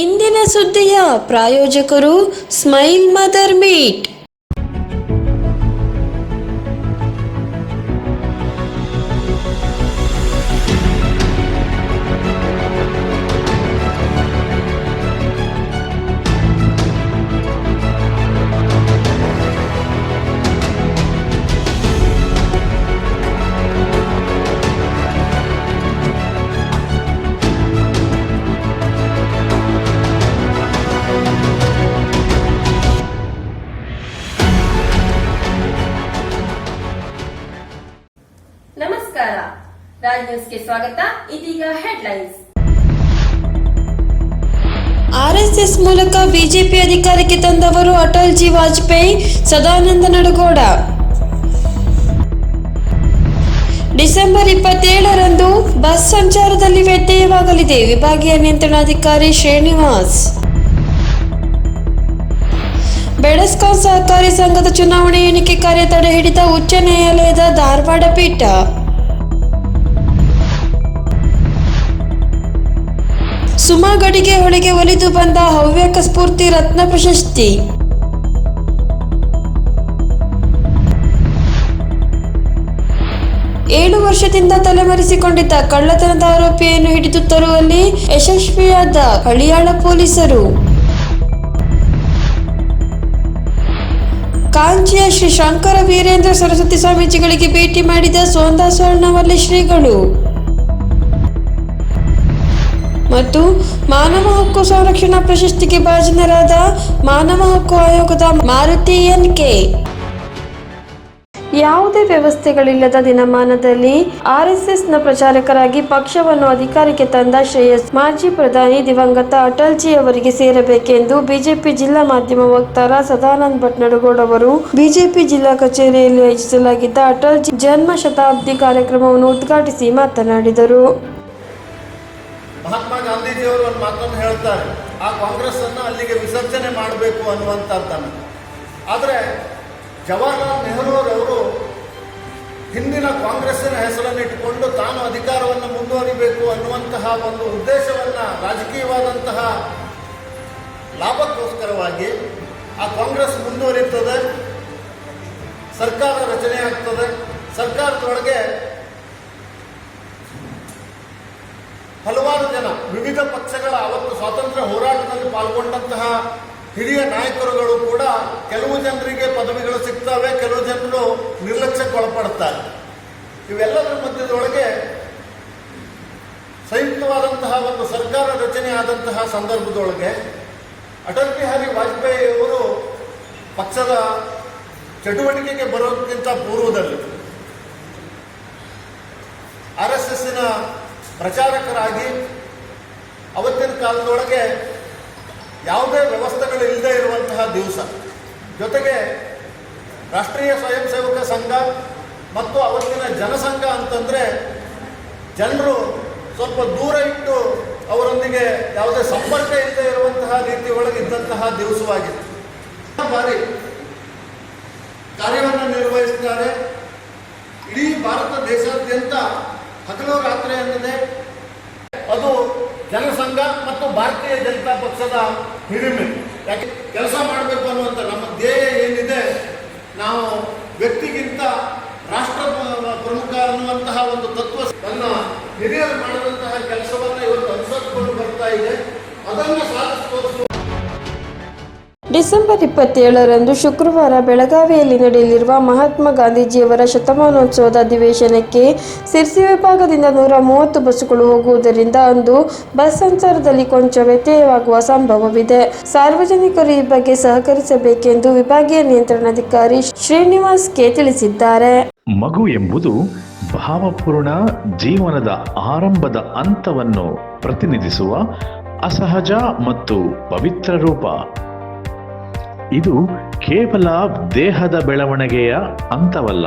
ಇಂದಿನ ಸುದ್ದಿಯ ಪ್ರಾಯೋಜಕರು ಸ್ಮೈಲ್ ಮದರ್ ಮೀಟ್. ನ್ಯೂಸ್ಗೆ ಸ್ವಾಗತ. ಇದೀಗ ಹೆಡ್ಲೈನ್ಸ್. ಆರ್ಎಸ್ಎಸ್ ಮೂಲಕ ಬಿಜೆಪಿ ಅಧಿಕಾರಕ್ಕೆ ತಂದವರು ಅಟಲ್ ಜಿ ವಾಜಪೇಯಿ, ಸದಾನಂದ ನಡುಗೋಡ. ಡಿಸೆಂಬರ್ ಇಪ್ಪತ್ತೇಳರಂದು ಬಸ್ ಸಂಚಾರದಲ್ಲಿ ವ್ಯತ್ಯಯವಾಗಲಿದೆ. ವಿಭಾಗೀಯ ನಿಯಂತ್ರಣಾಧಿಕಾರಿ ಶ್ರೀನಿವಾಸ್. ಬೆಡಸ್ಕಾಂ ಸಹಕಾರಿ ಸಂಘದ ಚುನಾವಣೆ ಎಣಿಕೆ ಕಾರ್ಯ ತಡೆ ಹಿಡಿದ ಉಚ್ಚ ನ್ಯಾಯಾಲಯದ ಧಾರವಾಡ ಪೀಠ. ಸುಮಾ ಗಡಿಗೆ ಹೊಳೆಗೆ ಒಲಿದು ಬಂದ ಹವ್ಯಕ ಸ್ಫೂರ್ತಿ ರತ್ನ ಪ್ರಶಸ್ತಿ. ಏಳು ವರ್ಷದಿಂದ ತಲೆಮರೆಸಿಕೊಂಡಿದ್ದ ಕಳ್ಳತನದ ಆರೋಪಿಯನ್ನು ಹಿಡಿದು ತರುವಲ್ಲಿ ಯಶಸ್ವಿಯಾದ ಹಳಿಯಾಳ ಪೊಲೀಸರು. ಕಾಂಚಿಯ ಶ್ರೀ ಶಂಕರ ವೀರೇಂದ್ರ ಸರಸ್ವತಿ ಸ್ವಾಮೀಜಿಗಳಿಗೆ ಭೇಟಿ ಮಾಡಿದ ಸೋಂದಾ ಸ್ವರ್ಣವಲ್ಲಿ ಶ್ರೀಗಳು. ಮತ್ತು ಮಾನವ ಹಕ್ಕು ಸಂರಕ್ಷಣಾ ಪ್ರಶಸ್ತಿಗೆ ಭಾಜನರಾದ ಮಾನವ ಹಕ್ಕು ಆಯೋಗದ ಮಾರುತಿ ಎನ್ ಕೆ. ಯಾವುದೇ ವ್ಯವಸ್ಥೆಗಳಿಲ್ಲದ ದಿನಮಾನದಲ್ಲಿ ಆರ್ಎಸ್ಎಸ್ನ ಪ್ರಚಾರಕರಾಗಿ ಪಕ್ಷವನ್ನು ಅಧಿಕಾರಕ್ಕೆ ತಂದ ಶ್ರೇಯಸ್, ಮಾಜಿ ಪ್ರಧಾನಿ ದಿವಂಗತ ಅಟಲ್ಜಿ ಅವರಿಗೆ ಸೇರಬೇಕೆಂದು ಬಿಜೆಪಿ ಜಿಲ್ಲಾ ಮಾಧ್ಯಮ ವಕ್ತಾರ ಸದಾನಂದ ಭಟ್ ನಡಗೌಡ್ ಅವರು ಬಿಜೆಪಿ ಜಿಲ್ಲಾ ಕಚೇರಿಯಲ್ಲಿ ಆಯೋಜಿಸಲಾಗಿದ್ದ ಅಟಲ್ಜಿ ಜನ್ಮ ಶತಾಬ್ದಿ ಕಾರ್ಯಕ್ರಮವನ್ನು ಉದ್ಘಾಟಿಸಿ ಮಾತನಾಡಿದರು. ಮಹಾತ್ಮ ಗಾಂಧೀಜಿಯವರು ಒಂದು ಮಾತನ್ನು ಹೇಳ್ತಾರೆ, ಆ ಕಾಂಗ್ರೆಸ್ ಅನ್ನು ಅಲ್ಲಿಗೆ ವಿಸರ್ಜನೆ ಮಾಡಬೇಕು ಅನ್ನುವಂಥದ್ದನ್ನು. ಆದರೆ ಜವಾಹರ್ಲಾಲ್ ನೆಹರೂರವರು ಹಿಂದಿನ ಕಾಂಗ್ರೆಸ್ಸಿನ ಹೆಸರನ್ನು ಇಟ್ಟುಕೊಂಡು ತಾನು ಅಧಿಕಾರವನ್ನು ಮುಂದುವರಿಬೇಕು ಅನ್ನುವಂತಹ ಒಂದು ಉದ್ದೇಶವನ್ನು, ರಾಜಕೀಯವಾದಂತಹ ಲಾಭಕ್ಕೋಸ್ಕರವಾಗಿ ಆ ಕಾಂಗ್ರೆಸ್ ಮುಂದುವರಿಯುತ್ತದೆ ಸರ್ಕಾರ ರಚನೆ ಆಗ್ತದೆ, ಸರ್ಕಾರದೊಳಗೆ ಹಲವಾರು ಜನ ವಿವಿಧ ಪಕ್ಷಗಳ ಅವತ್ತು ಸ್ವಾತಂತ್ರ್ಯ ಹೋರಾಟದಲ್ಲಿ ಪಾಲ್ಗೊಂಡಂತಹ ಹಿರಿಯ ನಾಯಕರುಗಳು ಕೂಡ ಕೆಲವು ಜನರಿಗೆ ಪದವಿಗಳು ಸಿಗ್ತವೆ, ಕೆಲವು ಜನರು ನಿರ್ಲಕ್ಷ್ಯಕ್ಕೆ ಒಳಪಡ್ತಾರೆ. ಇವೆಲ್ಲದರ ಮಧ್ಯದೊಳಗೆ ಸಂಯುಕ್ತವಾದಂತಹ ಒಂದು ಸರ್ಕಾರ ರಚನೆ ಆದಂತಹ ಸಂದರ್ಭದೊಳಗೆ ಅಟಲ್ ಬಿಹಾರಿ ವಾಜಪೇಯಿ ಅವರು ಪಕ್ಷದ ಚಟುವಟಿಕೆಗೆ ಬರೋದಕ್ಕಿಂತ ಪೂರ್ವದಲ್ಲಿ ಆರ್ ಎಸ್ ಎಸ್ಸಿನ ಪ್ರಚಾರಕರಾಗಿ ಅವತ್ತಿನ ಕಾಲದೊಳಗೆ ಯಾವುದೇ ವ್ಯವಸ್ಥೆಗಳು ಇಲ್ಲದೆ ಇರುವಂತಹ ದಿವಸ. ಜೊತೆಗೆ ರಾಷ್ಟ್ರೀಯ ಸ್ವಯಂ ಸೇವಕ ಸಂಘ ಮತ್ತು ಅವತ್ತಿನ ಜನಸಂಘ ಅಂತಂದರೆ ಜನರು ಸ್ವಲ್ಪ ದೂರ ಇಟ್ಟು ಅವರೊಂದಿಗೆ ಯಾವುದೇ ಸಂಪರ್ಕ ಇಲ್ಲದೆ ಇರುವಂತಹ ರೀತಿ ಒಳಗೆ ಇದ್ದಂತಹ ದಿವಸವಾಗಿತ್ತು ಬಾರಿ ಕಾರ್ಯವನ್ನು ನಿರ್ವಹಿಸಿದ್ದಾರೆ ಇಡೀ ಭಾರತ ದೇಶಾದ್ಯಂತ ಹಗಲು ರಾತ್ರಿ ಎಂದಿದೆ. ಅದು ಜನಸಂಘ ಮತ್ತು ಭಾರತೀಯ ಜನತಾ ಪಕ್ಷದ ಹಿರಿಮೆ. ಯಾಕೆ ಕೆಲಸ ಮಾಡಬೇಕು ಅನ್ನುವಂಥ ನಮ್ಮ ಧ್ಯೇಯ ಏನಿದೆ, ನಾವು ವ್ಯಕ್ತಿಗಿಂತ ರಾಷ್ಟ್ರ ಪ್ರಮುಖ ಅನ್ನುವಂತಹ ಒಂದು ತತ್ವ ತನ್ನ ಹಿರಿಯರು ಮಾಡಿದಂತಹ ಕೆಲಸವನ್ನು ಇವತ್ತು ಅನುಸರಿಸಿಕೊಂಡು ಬರ್ತಾ ಇದೆ. ಅದನ್ನು ಸಾಧಿಸಿ ತೋರಿಸುವ ಡಿಸೆಂಬರ್ ಇಪ್ಪತ್ತೇಳರಂದು ಶುಕ್ರವಾರ ಬೆಳಗಾವಿಯಲ್ಲಿ ನಡೆಯಲಿರುವ ಮಹಾತ್ಮ ಗಾಂಧೀಜಿಯವರ ಶತಮಾನೋತ್ಸವದ ಅಧಿವೇಶನಕ್ಕೆ ಸಿರ್ಸಿ ವಿಭಾಗದಿಂದ ನೂರ ಮೂವತ್ತು ಬಸ್ಸುಗಳು ಹೋಗುವುದರಿಂದ ಅಂದು ಬಸ್ ಸಂಚಾರದಲ್ಲಿ ಕೊಂಚ ವ್ಯತ್ಯಯವಾಗುವ ಸಂಭವವಿದೆ. ಸಾರ್ವಜನಿಕರು ಈ ಬಗ್ಗೆ ಸಹಕರಿಸಬೇಕೆಂದು ವಿಭಾಗೀಯ ನಿಯಂತ್ರಣಾಧಿಕಾರಿ ಶ್ರೀನಿವಾಸ್ ಕೆ ತಿಳಿಸಿದ್ದಾರೆ. ಮಗು ಎಂಬುದು ಭಾವಪೂರ್ಣ ಜೀವನದ ಆರಂಭದ ಹಂತವನ್ನು ಪ್ರತಿನಿಧಿಸುವ ಅಸಹಜ ಮತ್ತು ಪವಿತ್ರ ರೂಪ. ಇದು ಕೇವಲ ದೇಹದ ಬೆಳವಣಿಗೆಯ ಅಂತವಲ್ಲ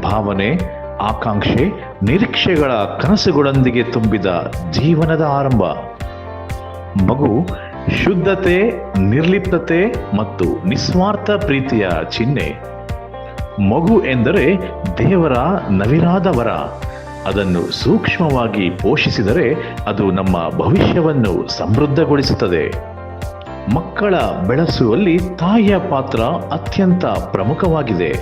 ಭಾವನೆ, ಆಕಾಂಕ್ಷೆ, ನಿರೀಕ್ಷೆಗಳ ಕನಸುಗಳೊಂದಿಗೆ ತುಂಬಿದ ಜೀವನದ ಆರಂಭ. ಮಗು ಶುದ್ಧತೆ, ನಿರ್ಲಿಪ್ತತೆ ಮತ್ತು ನಿಸ್ವಾರ್ಥ ಪ್ರೀತಿಯ ಚಿಹ್ನೆ. ಮಗು ಎಂದರೆ ದೇವರ ನವಿರಾದ ವರ. ಅದನ್ನು ಸೂಕ್ಷ್ಮವಾಗಿ ಪೋಷಿಸಿದರೆ ಅದು ನಮ್ಮ ಭವಿಷ್ಯವನ್ನು ಸಮೃದ್ಧಗೊಳಿಸುತ್ತದೆ. ಮಕ್ಕಳ ಬೆಳೆಸುವಲ್ಲಿ ತಾಯಿಯ ಪಾತ್ರ ಅತ್ಯಂತ ಪ್ರಮುಖವಾಗಿದೆ.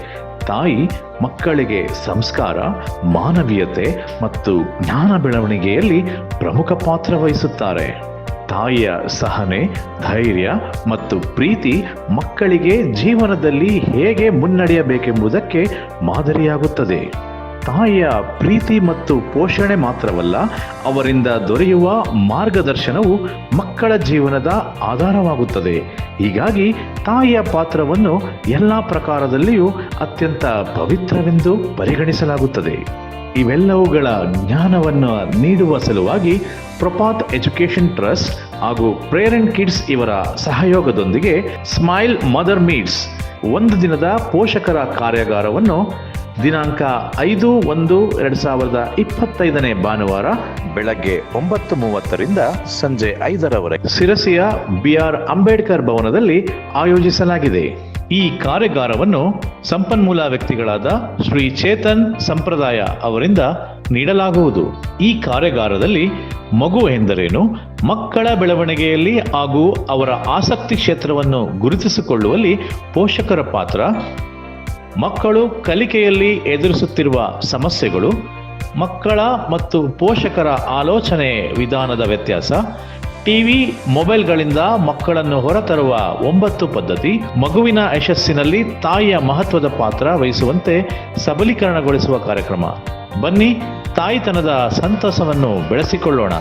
ತಾಯಿ ಮಕ್ಕಳಿಗೆ ಸಂಸ್ಕಾರ, ಮಾನವೀಯತೆ ಮತ್ತು ಜ್ಞಾನ ಬೆಳವಣಿಗೆಯಲ್ಲಿ ಪ್ರಮುಖ ಪಾತ್ರ ವಹಿಸುತ್ತಾರೆ. ತಾಯಿಯ ಸಹನೆ, ಧೈರ್ಯ ಮತ್ತು ಪ್ರೀತಿ ಮಕ್ಕಳಿಗೆ ಜೀವನದಲ್ಲಿ ಹೇಗೆ ಮುನ್ನಡೆಯಬೇಕೆಂಬುದಕ್ಕೆ ಮಾದರಿಯಾಗುತ್ತದೆ. ತಾಯಿಯ ಪ್ರೀತಿ ಮತ್ತು ಪೋಷಣೆ ಮಾತ್ರವಲ್ಲ, ಅವರಿಂದ ದೊರೆಯುವ ಮಾರ್ಗದರ್ಶನವು ಮಕ್ಕಳ ಜೀವನದ ಆಧಾರವಾಗುತ್ತದೆ. ಹೀಗಾಗಿ ತಾಯಿಯ ಪಾತ್ರವನ್ನು ಎಲ್ಲ ಪ್ರಕಾರದಲ್ಲಿಯೂ ಅತ್ಯಂತ ಪವಿತ್ರವೆಂದು ಪರಿಗಣಿಸಲಾಗುತ್ತದೆ. ಇವೆಲ್ಲವುಗಳ ಜ್ಞಾನವನ್ನು ನೀಡುವ ಸಲುವಾಗಿ ಪ್ರಪಾತ್ ಎಜುಕೇಷನ್ ಟ್ರಸ್ಟ್ ಹಾಗೂ ಪ್ರೇರೆಂಟ್ ಕಿಡ್ಸ್ ಇವರ ಸಹಯೋಗದೊಂದಿಗೆ ಸ್ಮೈಲ್ ಮದರ್ ಮೀಟ್ಸ್ ಒಂದು ದಿನದ ಪೋಷಕರ ಕಾರ್ಯಾಗಾರವನ್ನು ದಿನಾಂಕ ಐದು ಒಂದು ಎರಡು ಸಾವಿರದ ಇಪ್ಪತ್ತೈದನೇ ಭಾನುವಾರ ಬೆಳಗ್ಗೆ ಒಂಬತ್ತು ಮೂವತ್ತರಿಂದ ಸಂಜೆ ಐದರವರೆಗೆ. ಸಿರಸಿಯ ಬಿ ಆರ್ ಅಂಬೇಡ್ಕರ್ ಭವನದಲ್ಲಿ ಆಯೋಜಿಸಲಾಗಿದೆ. ಈ ಕಾರ್ಯಾಗಾರವನ್ನು ಸಂಪನ್ಮೂಲ ವ್ಯಕ್ತಿಗಳಾದ ಶ್ರೀ ಚೇತನ್ ಸಂಪ್ರದಾಯ ಅವರಿಂದ ನೀಡಲಾಗುವುದು. ಈ ಕಾರ್ಯಾಗಾರದಲ್ಲಿ ಮಗು ಎಂದರೇನು, ಮಕ್ಕಳ ಬೆಳವಣಿಗೆಯಲ್ಲಿ ಹಾಗೂ ಅವರ ಆಸಕ್ತಿ ಕ್ಷೇತ್ರವನ್ನು ಗುರುತಿಸಿಕೊಳ್ಳುವಲ್ಲಿ ಪೋಷಕರ ಪಾತ್ರ ಮಕ್ಕಳು ಕಲಿಕೆಯಲ್ಲಿ ಎದುರಿಸುತ್ತಿರುವ ಸಮಸ್ಯೆಗಳು, ಮಕ್ಕಳ ಮತ್ತು ಪೋಷಕರ ಆಲೋಚನೆ ವಿಧಾನದ ವ್ಯತ್ಯಾಸ, ಟಿವಿ, ಮೊಬೈಲ್ಗಳಿಂದ ಮಕ್ಕಳನ್ನು ಹೊರತರುವ ಒಂಬತ್ತು ಪದ್ಧತಿ, ಮಗುವಿನ ಯಶಸ್ಸಿನಲ್ಲಿ ತಾಯಿಯ ಮಹತ್ವದ ಪಾತ್ರ ವಹಿಸುವಂತೆ ಸಬಲೀಕರಣಗೊಳಿಸುವ ಕಾರ್ಯಕ್ರಮ. ಬನ್ನಿ, ತಾಯಿತನದ ಸಂತಸವನ್ನು ಬೆಳೆಸಿಕೊಳ್ಳೋಣ.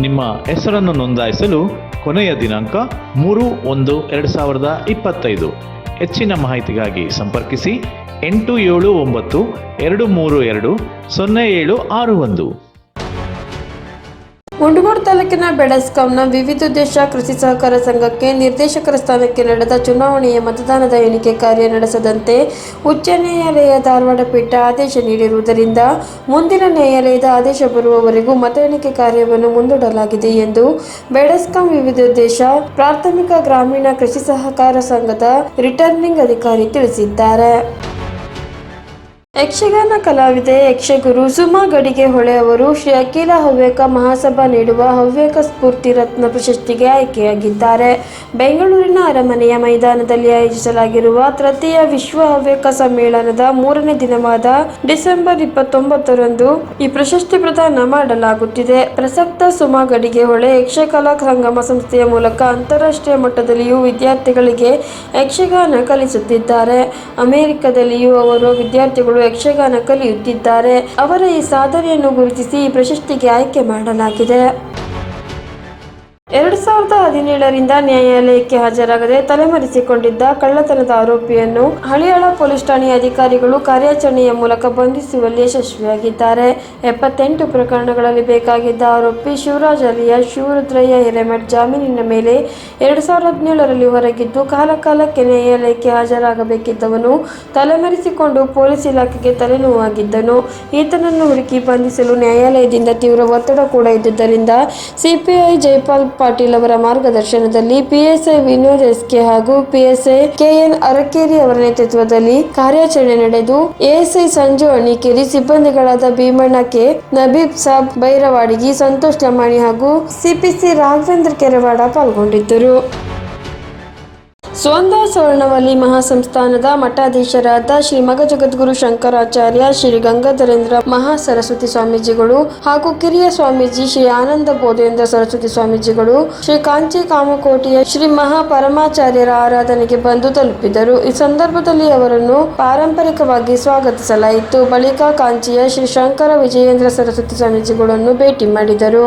ನಿಮ್ಮ ಹೆಸರನ್ನು ನೋಂದಾಯಿಸಲು ಕೊನೆಯ ದಿನಾಂಕ ಮೂರು ಒಂದು ಎರಡು ಸಾವಿರದ ಇಪ್ಪತ್ತೈದು. ಹೆಚ್ಚಿನ ಮಾಹಿತಿಗಾಗಿ ಸಂಪರ್ಕಿಸಿ ಎಂಟು ಏಳು ಒಂಬತ್ತು ಎರಡು ಮೂರು ಎರಡು ಸೊನ್ನೆ ಏಳು ಆರು ಒಂದು. ಮುಂಡಗೋಡು ತಾಲೂಕಿನ ಬೆಡಸ್ಕಾಂನ ವಿವಿಧೋದ್ದೇಶ ಕೃಷಿ ಸಹಕಾರ ಸಂಘಕ್ಕೆ ನಿರ್ದೇಶಕರ ಸ್ಥಾನಕ್ಕೆ ನಡೆದ ಚುನಾವಣೆಯ ಮತದಾನದ ಎಣಿಕೆ ಕಾರ್ಯ ನಡೆಸದಂತೆ ಉಚ್ಚ ನ್ಯಾಯಾಲಯ ಧಾರವಾಡ ಪೀಠ ಆದೇಶ ನೀಡಿರುವುದರಿಂದ ಮುಂದಿನ ನ್ಯಾಯಾಲಯದ ಆದೇಶ ಬರುವವರೆಗೂ ಮತ ಎಣಿಕೆ ಕಾರ್ಯವನ್ನು ಮುಂದೂಡಲಾಗಿದೆ ಎಂದು ಬೆಡಸ್ಕಾಂ ವಿವಿಧೋದ್ದೇಶ ಪ್ರಾಥಮಿಕ ಗ್ರಾಮೀಣ ಕೃಷಿ ಸಹಕಾರ ಸಂಘದ ರಿಟರ್ನಿಂಗ್ ಅಧಿಕಾರಿ ತಿಳಿಸಿದ್ದಾರೆ. ಯಕ್ಷಗಾನ ಕಲಾವಿದೆ ಯಕ್ಷಗುರು ಸುಮಾ ಗಡಿಗೆ ಹೊಳೆ ಅವರು ಶ್ರೀ ಅಖಿಲ ಹವ್ಯಕ ಮಹಾಸಭಾ ನೀಡುವ ಹವ್ಯಕ ಸ್ಫೂರ್ತಿ ರತ್ನ ಪ್ರಶಸ್ತಿಗೆ ಆಯ್ಕೆಯಾಗಿದ್ದಾರೆ. ಬೆಂಗಳೂರಿನ ಅರಮನೆಯ ಮೈದಾನದಲ್ಲಿ ಆಯೋಜಿಸಲಾಗಿರುವ ತೃತೀಯ ವಿಶ್ವ ಹವ್ಯಕ ಸಮ್ಮೇಳನದ ಮೂರನೇ ದಿನವಾದ ಡಿಸೆಂಬರ್ ಇಪ್ಪತ್ತೊಂಬತ್ತರಂದು ಈ ಪ್ರಶಸ್ತಿ ಪ್ರದಾನ ಮಾಡಲಾಗುತ್ತಿದೆ. ಪ್ರಸಕ್ತ ಸುಮಾ ಗಡಿಗೆ ಹೊಳೆ ಯಕ್ಷಕಲಾ ಸಂಗಮ ಸಂಸ್ಥೆಯ ಮೂಲಕ ಅಂತಾರಾಷ್ಟ್ರೀಯ ಮಟ್ಟದಲ್ಲಿಯೂ ವಿದ್ಯಾರ್ಥಿಗಳಿಗೆ ಯಕ್ಷಗಾನ ಕಲಿಸುತ್ತಿದ್ದಾರೆ. ಅಮೆರಿಕದಲ್ಲಿಯೂ ಅವರು ವಿದ್ಯಾರ್ಥಿಗಳು ಯಕ್ಷಗಾನ ಕಲಿಯುತ್ತಿದ್ದಾರೆ. ಅವರ ಈ ಸಾಧನೆಯನ್ನು ಗುರುತಿಸಿ ಪ್ರಶಸ್ತಿಗೆ ಆಯ್ಕೆ ಮಾಡಲಾಗಿದೆ. ಎರಡು ಸಾವಿರದ ಹದಿನೇಳರಿಂದ ನ್ಯಾಯಾಲಯಕ್ಕೆ ಹಾಜರಾಗದೆ ತಲೆಮರೆಸಿಕೊಂಡಿದ್ದ ಕಳ್ಳತನದ ಆರೋಪಿಯನ್ನು ಹಳಿಯಾಳ ಪೊಲೀಸ್ ಠಾಣೆಯ ಅಧಿಕಾರಿಗಳು ಕಾರ್ಯಾಚರಣೆಯ ಮೂಲಕ ಬಂಧಿಸುವಲ್ಲಿ ಯಶಸ್ವಿಯಾಗಿದ್ದಾರೆ. ಎಪ್ಪತ್ತೆಂಟು ಪ್ರಕರಣಗಳಲ್ಲಿ ಬೇಕಾಗಿದ್ದ ಆರೋಪಿ ಶಿವರಾಜ್ ಅಲಿಯ ಶಿವರುದ್ರಯ್ಯ ಹಿರೇಮಠ್ ಜಾಮೀನಿನ ಮೇಲೆ ಎರಡು ಸಾವಿರದ ಹದಿನೇಳರಲ್ಲಿ ಹೊರಗಿದ್ದು, ಕಾಲಕಾಲಕ್ಕೆ ನ್ಯಾಯಾಲಯಕ್ಕೆ ಹಾಜರಾಗಬೇಕಿದ್ದವನು ತಲೆಮರೆಸಿಕೊಂಡು ಪೊಲೀಸ್ ಇಲಾಖೆಗೆ ತಲೆನೋವಾಗಿದ್ದನು. ಈತನನ್ನು ಹುಡುಕಿ ಬಂಧಿಸಲು ನ್ಯಾಯಾಲಯದಿಂದ ತೀವ್ರ ಒತ್ತಡ ಕೂಡ ಇದ್ದುದರಿಂದ ಸಿಪಿಐ ಜೈಪಾಲ್ ಪಾಟೀಲ್ ಅವರ ಮಾರ್ಗದರ್ಶನದಲ್ಲಿ ಪಿಎಸ್ಐ ವಿನೋದ್ ಎಸ್ಕೆ ಹಾಗೂ ಪಿಎಸ್ಐ ಕೆಎನ್ ಅರಕೇರಿ ಅವರ ನೇತೃತ್ವದಲ್ಲಿ ಕಾರ್ಯಾಚರಣೆ ನಡೆದು ಎಎಸ್ಐ ಸಂಜು ಅಣಿಕೇರಿ ಸಿಬ್ಬಂದಿಗಳಾದ ಭೀಮಣ್ಣ ಕೆ, ನಬೀಬ್ ಸಾಬ್ ಬೈರವಾಡಿಗಿ, ಸಂತೋಷ್ ಲಮಾಣಿ ಹಾಗೂ ಸಿಪಿಸಿ ರಾಘವೇಂದ್ರ ಕೆರವಾಡ ಪಾಲ್ಗೊಂಡಿದ್ದರು. ಸ್ವಂದ ಸ್ವರ್ಣವಲ್ಲಿ ಮಹಾಸಂಸ್ಥಾನದ ಮಠಾಧೀಶರಾದ ಶ್ರೀ ಮಗ ಜಗದ್ಗುರು ಶಂಕರಾಚಾರ್ಯ ಶ್ರೀ ಗಂಗಾಧರೇಂದ್ರ ಮಹಾ ಸರಸ್ವತಿ ಸ್ವಾಮೀಜಿಗಳು ಹಾಗೂ ಕಿರಿಯ ಸ್ವಾಮೀಜಿ ಶ್ರೀ ಆನಂದ ಬೋಧೇಂದ್ರ ಸರಸ್ವತಿ ಸ್ವಾಮೀಜಿಗಳು ಶ್ರೀ ಕಾಂಚಿ ಕಾಮಕೋಟಿಯ ಶ್ರೀ ಮಹಾ ಪರಮಾಚಾರ್ಯರ ಆರಾಧನೆಗೆ ಬಂದು ತಲುಪಿದರು. ಈ ಸಂದರ್ಭದಲ್ಲಿ ಅವರನ್ನು ಪಾರಂಪರಿಕವಾಗಿ ಸ್ವಾಗತಿಸಲಾಯಿತು. ಬಳಿಕ ಕಾಂಚಿಯ ಶ್ರೀ ಶಂಕರ ವಿಜಯೇಂದ್ರ ಸರಸ್ವತಿ ಸ್ವಾಮೀಜಿಗಳನ್ನು ಭೇಟಿ ಮಾಡಿದರು.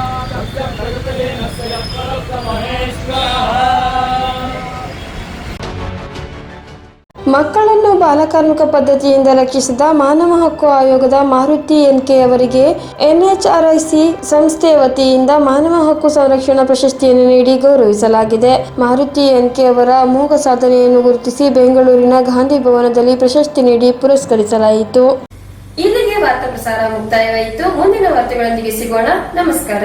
ಮಕ್ಕಳನ್ನು ಬಾಲಕಾರ್ಮಿಕ ಪದ್ಧತಿಯಿಂದ ರಕ್ಷಿಸಿದ ಮಾನವ ಹಕ್ಕು ಆಯೋಗದ ಮಾರುತಿ ಎನ್ ಕೆ ಅವರಿಗೆ ಎನ್ಎಚ್ಆರ್ಐಸಿ ಸಂಸ್ಥೆ ವತಿಯಿಂದ ಮಾನವ ಹಕ್ಕು ಸಂರಕ್ಷಣಾ ಪ್ರಶಸ್ತಿಯನ್ನು ನೀಡಿ ಗೌರವಿಸಲಾಗಿದೆ. ಮಾರುತಿ ಎನ್ ಕೆ ಅವರ ಅಮೋಘ ಸಾಧನೆಯನ್ನು ಗುರುತಿಸಿ ಬೆಂಗಳೂರಿನ ಗಾಂಧಿ ಭವನದಲ್ಲಿ ಪ್ರಶಸ್ತಿ ನೀಡಿ ಪುರಸ್ಕರಿಸಲಾಯಿತು. ಇಲ್ಲಿಗೆ ವಾರ್ತಾ ಪ್ರಸಾರ ಮುಕ್ತಾಯವಾಯಿತು. ಮುಂದಿನ ವಾರ್ತೆಗಳೊಂದಿಗೆ ಸಿಗೋಣ. ನಮಸ್ಕಾರ.